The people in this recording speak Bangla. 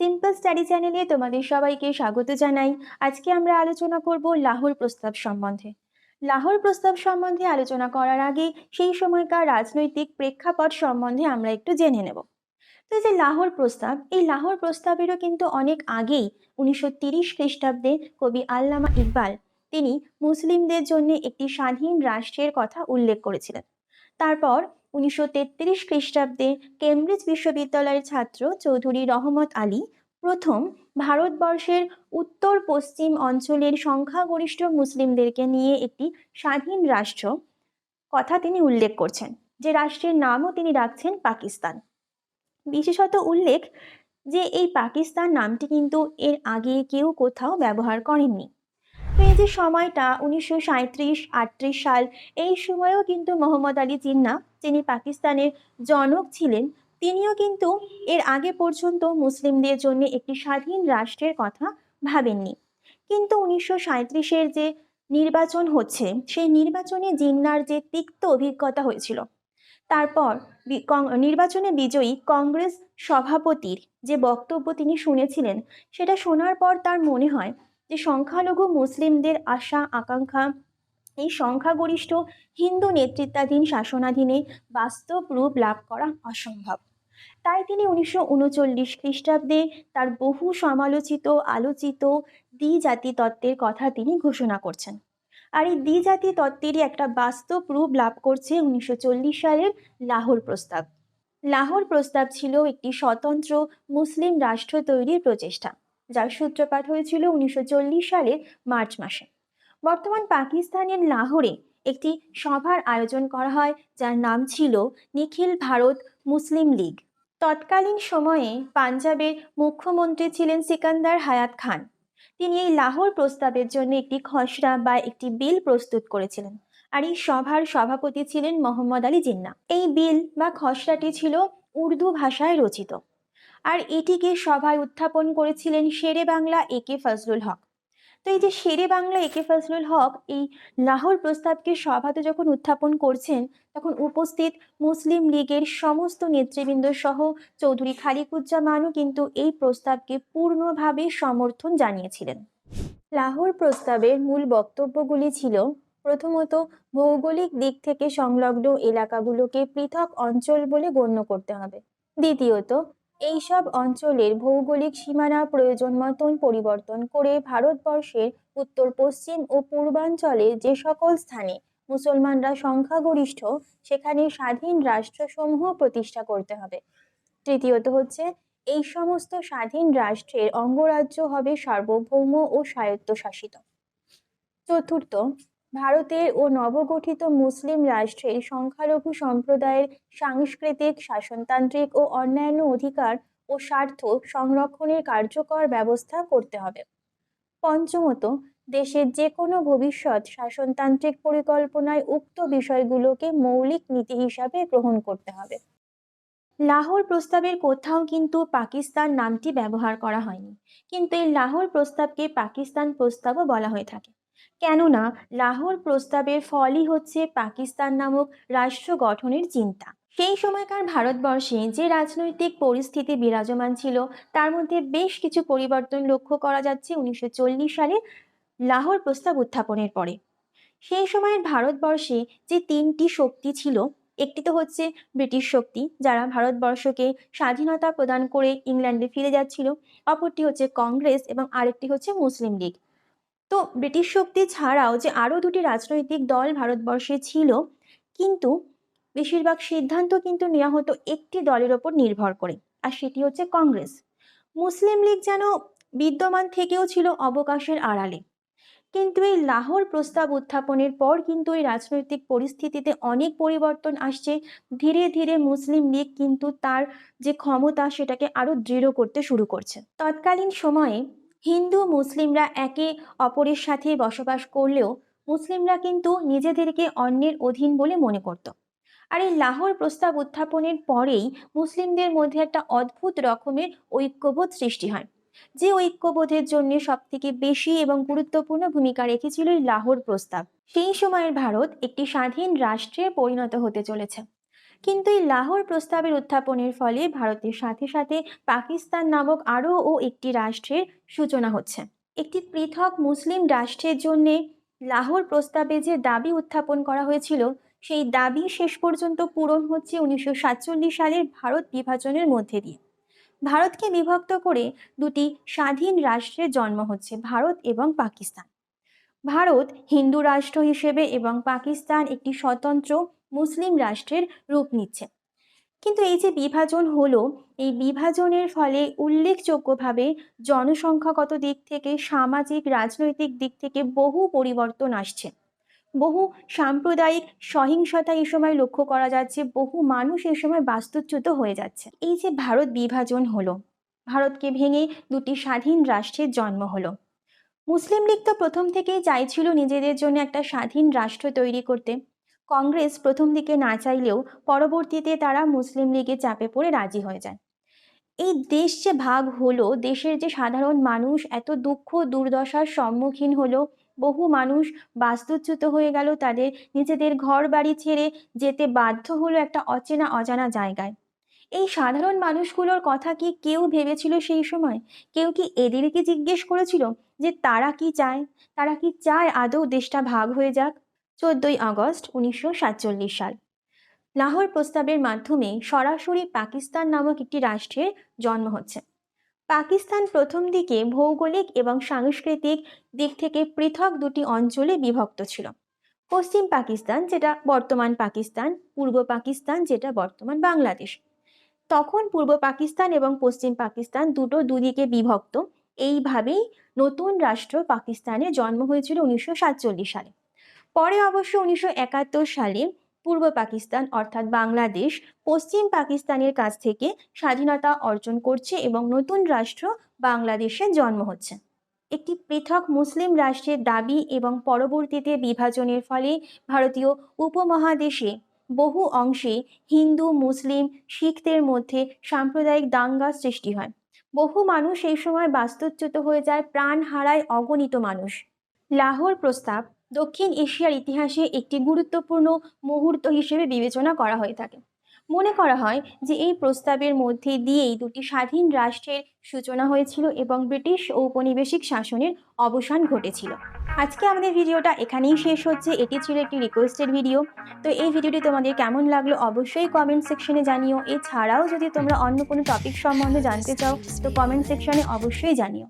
সিম্পল স্টাডি চ্যানেলে তোমাদের সবাইকে স্বাগত জানাই। আজকে আমরা আলোচনা করব লাহোর প্রস্তাব সম্বন্ধে। লাহোর প্রস্তাব সম্বন্ধে আলোচনা করার আগে সেই সময়কার রাজনৈতিক প্রেক্ষাপট সম্বন্ধে আমরা একটু জেনে নেব। তো যে লাহোর প্রস্তাব, এই লাহোর প্রস্তাবেরও কিন্তু অনেক আগেই উনিশশো তিরিশ খ্রিস্টাব্দে কবি আল্লামা ইকবাল তিনি মুসলিমদের জন্য একটি স্বাধীন রাষ্ট্রের কথা উল্লেখ করেছিলেন। তারপর উনিশশো তেত্রিশ খ্রিস্টাব্দে কেমব্রিজ বিশ্ববিদ্যালয়ের ছাত্র চৌধুরী রহমত আলী প্রথম ভারতবর্ষের উত্তর পশ্চিম অঞ্চলের সংখ্যাগরিষ্ঠ মুসলিমদেরকে নিয়ে একটি স্বাধীন রাষ্ট্র কথা তিনি উল্লেখ করছেন, যে রাষ্ট্রের নামও তিনি রাখছেন পাকিস্তান। বিশেষত উল্লেখ যে এই পাকিস্তান নামটি কিন্তু এর আগে কেউ কোথাও ব্যবহার করেননি। এই যে সময়টা, উনিশশো সাঁত্রিশ আটত্রিশ সাল, এই সময়েও কিন্তু মোহাম্মদ আলী জিন্না যিনি পাকিস্তানের জনক ছিলেন, তিনিও কিন্তু এর আগে পর্যন্ত মুসলিমদের জন্য একটি স্বাধীন রাষ্ট্রের কথা ভাবেননি। কিন্তু উনিশশো সাঁত্রিশের যে নির্বাচন হচ্ছে, সেই নির্বাচনে জিন্নার যে তিক্ত অভিজ্ঞতা হয়েছিল, তারপর নির্বাচনে বিজয়ী কংগ্রেস সভাপতির যে বক্তব্য তিনি শুনেছিলেন, সেটা শোনার পর তার মনে হয় যে সংখ্যালঘু মুসলিমদের আশা, আকাঙ্ক্ষা এই সংখ্যাগরিষ্ঠ হিন্দু নেতৃত্বাধীন শাসনাধীনে বাস্তব রূপ লাভ করা অসম্ভব। তাই তিনি উনিশশো উনচল্লিশ খ্রিস্টাব্দে তার বহু সমালোচিত, আলোচিত দ্বিজাতি তত্ত্বের কথা তিনি ঘোষণা করছেন। আর এই দ্বিজাতি তত্ত্বেরই একটা বাস্তব রূপ লাভ করছে উনিশশো চল্লিশ সালের লাহোর প্রস্তাব। লাহোর প্রস্তাব ছিল একটি স্বতন্ত্র মুসলিম রাষ্ট্র তৈরির প্রচেষ্টা, যার সূত্রপাত হয়েছিল উনিশশো চল্লিশ সালের মার্চ মাসে। বর্তমান পাকিস্তানের লাহোরে একটি সভার আয়োজন করা হয়, যার নাম ছিল নিখিল ভারত মুসলিম লীগ। তৎকালীন সময়ে পাঞ্জাবের মুখ্যমন্ত্রী ছিলেন সিকান্দার হায়াত খান। তিনি এই লাহোর প্রস্তাবের জন্য একটি খসড়া বা একটি বিল প্রস্তুত করেছিলেন আর এই সভার সভাপতি ছিলেন মোহাম্মদ আলী জিন্না এই বিল বা খসড়াটি ছিল উর্দু ভাষায় রচিত। আর এটিকে সভায় উত্থাপন করেছিলেন শেরে বাংলা এ কে ফজলুল হক। তো এই যে শেরে বাংলা একে ফজলুল হক, এই লাহোর প্রস্তাবকে সভাতে যখন উত্থাপন করছেন, তখন উপস্থিত মুসলিম লীগের সমস্ত নেতৃবৃন্দ সহ চৌধুরী খালিকুজ্জামানও কিন্তু এই প্রস্তাবকে পূর্ণভাবে সমর্থন জানিয়েছিলেন। লাহোর প্রস্তাবের মূল বক্তব্যগুলি ছিল, প্রথমত, ভৌগোলিক দিক থেকে সংলগ্ন এলাকাগুলোকে পৃথক অঞ্চল বলে গণ্য করতে হবে। দ্বিতীয়ত এইসব অঞ্চলের ভৌগোলিক সীমানা প্রয়োজন মতন পরিবর্তন করে ভারতবর্ষের উত্তর, পশ্চিম ও পূর্বাঞ্চলে যে সকল স্থানে মুসলমানরা সংখ্যাগরিষ্ঠ, সেখানে স্বাধীন রাষ্ট্রসমূহ প্রতিষ্ঠা করতে হবে। তৃতীয়ত হচ্ছে, এই সমস্ত স্বাধীন রাষ্ট্রের অঙ্গরাজ্য হবে সার্বভৌম ও স্বায়ত্তশাসিত। চতুর্থ ভারতের ও নবগঠিত মুসলিম রাষ্ট্রের সংখ্যালঘু সম্প্রদায়ের সাংস্কৃতিক, শাসনতান্ত্রিক ও অন্যান্য অধিকার ও স্বার্থ সংরক্ষণের কার্যকর ব্যবস্থা করতে হবে। পঞ্চমত, দেশের যে কোনো ভবিষ্যৎ শাসনতান্ত্রিক পরিকল্পনায় উক্ত বিষয়গুলোকে মৌলিক নীতি হিসাবে গ্রহণ করতে হবে। লাহোর প্রস্তাবের কোথাও কিন্তু পাকিস্তান নামটি ব্যবহার করা হয়নি, কিন্তু এই লাহোর প্রস্তাবকে পাকিস্তান প্রস্তাবও বলা হয়ে থাকে। কেননা লাহোর প্রস্তাবের ফলই হচ্ছে পাকিস্তান নামক রাষ্ট্র গঠনের চিন্তা। সেই সময়কার ভারতবর্ষে যে রাজনৈতিক পরিস্থিতি বিরাজমান ছিল, তার মধ্যে বেশ কিছু পরিবর্তন লক্ষ্য করা যাচ্ছে উনিশশো চল্লিশ সালে লাহোর প্রস্তাব উত্থাপনের পরে। সেই সময়ের ভারতবর্ষে যে তিনটি শক্তি ছিল, একটি তো হচ্ছে ব্রিটিশ শক্তি, যারা ভারতবর্ষকে স্বাধীনতা প্রদান করে ইংল্যান্ডে ফিরে যাচ্ছিল, অপরটি হচ্ছে কংগ্রেস এবং আরেকটি হচ্ছে মুসলিম লীগ। তো ব্রিটিশ শক্তি ছাড়াও যে আরও দুটি রাজনৈতিক দল ভারতবর্ষে ছিল, কিন্তু বেশিরভাগ সিদ্ধান্ত কিন্তু নেওয়া হতো একটি দলের ওপর নির্ভর করে, আর সেটি হচ্ছে কংগ্রেস। মুসলিম লীগ যেন বিদ্যমান থেকেও ছিল অবকাশের আড়ালে। কিন্তু এই লাহোর প্রস্তাব উত্থাপনের পর কিন্তু এই রাজনৈতিক পরিস্থিতিতে অনেক পরিবর্তন আসছে। ধীরে ধীরে মুসলিম লীগ কিন্তু তার যে ক্ষমতা সেটাকে আরও দৃঢ় করতে শুরু করছে। তৎকালীন সময়ে হিন্দু, মুসলিমরা একে অপরের সাথে বসবাস করলেও মুসলিমরা কিন্তু নিজেদেরকে অন্যের অধীন বলে মনে করত। আর এই লাহোর প্রস্তাব উত্থাপনের পরেই মুসলিমদের মধ্যে একটা অদ্ভুত রকমের ঐক্যবোধ সৃষ্টি হয়। যে ঐক্যবোধের জন্য সব থেকে বেশি এবং গুরুত্বপূর্ণ ভূমিকা রেখেছিল এই লাহোর প্রস্তাব। সেই সময়ের ভারত একটি স্বাধীন রাষ্ট্রে পরিণত হতে চলেছে। কিন্তু এই লাহোর প্রস্তাবের উত্থাপনের ফলে ভারতের সাথে সাথে পাকিস্তান নামক আরও ও একটি রাষ্ট্রের সূচনা হচ্ছে। একটি পৃথক মুসলিম রাষ্ট্রের জন্যে লাহোর প্রস্তাবে যে দাবি উত্থাপন করা হয়েছিল, সেই দাবি শেষ পর্যন্ত পূরণ হচ্ছে উনিশশো সাতচল্লিশ সালের ভারত বিভাজনের মধ্যে দিয়ে। ভারতকে বিভক্ত করে দুটি স্বাধীন রাষ্ট্রের জন্ম হচ্ছে, ভারত এবং পাকিস্তান। ভারত হিন্দু রাষ্ট্র হিসেবে এবং পাকিস্তান একটি স্বতন্ত্র মুসলিম রাষ্ট্রের রূপ নিচ্ছে। কিন্তু এই যে বিভাজন হলো, এই বিভাজনের ফলে উল্লেখযোগ্যভাবে জনসংখ্যাগত দিক থেকে, সামাজিক, রাজনৈতিক দিক থেকে বহু পরিবর্তন আসছে। বহু সাম্প্রদায়িক সহিংসতা এই সময় লক্ষ্য করা যাচ্ছে, বহু মানুষ এই সময় বাস্তুচ্যুত হয়ে যাচ্ছে। এই যে ভারত বিভাজন হলো, ভারতকে ভেঙে দুটি স্বাধীন রাষ্ট্রের জন্ম হলো। মুসলিম লীগ তো প্রথম থেকেই চাইছিল নিজেদের জন্য একটা স্বাধীন রাষ্ট্র তৈরি করতে। কংগ্রেস প্রথম দিকে না চাইলেও পরবর্তীতে তারা মুসলিম লীগের চাপে পড়ে রাজি হয়ে যায়। এই দেশ যে ভাগ হলো, দেশের যে সাধারণ মানুষ এত দুঃখ দুর্দশার সম্মুখীন হলো, বহু মানুষ বাস্তুচ্যুত হয়ে গেল তাদের নিজেদের ঘর বাড়ি ছেড়ে যেতে বাধ্য হলো একটা অচেনা অজানা জায়গায়। এই সাধারণ মানুষগুলোর কথা কি কেউ ভেবেছিল সেই সময়? কেউ কি এদেরকে জিজ্ঞেস করেছিল যে তারা কি চায়? তারা কি চায় আদৌ দেশটা ভাগ হয়ে যাক? চোদ্দই আগস্ট উনিশশো সাতচল্লিশ সাল। লাহোর প্রস্তাবের মাধ্যমে সরাসরি পাকিস্তান নামক একটি রাষ্ট্রের জন্ম হচ্ছে। পাকিস্তান প্রথম দিকে ভৌগোলিক এবং সাংস্কৃতিক দিক থেকে পৃথক দুটি অঞ্চলে বিভক্ত ছিল। পশ্চিম পাকিস্তান, যেটা বর্তমান পাকিস্তান, পূর্ব পাকিস্তান, যেটা বর্তমান বাংলাদেশ। তখন পূর্ব পাকিস্তান এবং পশ্চিম পাকিস্তান দুটো দুদিকে বিভক্ত। এইভাবেই নতুন রাষ্ট্র পাকিস্তানে জন্ম হয়েছিল উনিশশো সাতচল্লিশ সালে। পরে অবশ্য উনিশশো একাত্তর সালে পূর্ব পাকিস্তান অর্থাৎ বাংলাদেশ পশ্চিম পাকিস্তানের কাছ থেকে স্বাধীনতা অর্জন করছে এবং নতুন রাষ্ট্র বাংলাদেশে জন্ম হচ্ছে। একটি পৃথক মুসলিম রাষ্ট্রের দাবি এবং পরবর্তীতে বিভাজনের ফলে ভারতীয় উপমহাদেশে বহু অংশে হিন্দু, মুসলিম, শিখদের মধ্যে সাম্প্রদায়িক দাঙ্গা সৃষ্টি হয়। বহু মানুষ এই সময় বাস্তুচ্যুত হয়ে যায়, প্রাণ হারায় অগণিত মানুষ। লাহোর প্রস্তাব দক্ষিণ এশিয়ার ইতিহাসে একটি গুরুত্বপূর্ণ মুহূর্ত হিসেবে বিবেচনা করা হয়ে থাকে। মনে করা হয় যে এই প্রস্তাবের মধ্যে দিয়েই দুটি স্বাধীন রাষ্ট্রের সূচনা হয়েছিল এবং ব্রিটিশ ঔপনিবেশিক শাসনের অবসান ঘটেছিল। আজকে আমাদের ভিডিওটা এখানেই শেষ হচ্ছে। এটি ছিল একটি রিকোয়েস্টেড ভিডিও তো এই ভিডিওটি তোমাদের কেমন লাগল অবশ্যই কমেন্ট সেকশনে জানিও। এছাড়াও যদি তোমরা অন্য কোনো টপিক সম্বন্ধে জানতে চাও, তো কমেন্ট সেকশনে অবশ্যই জানিও।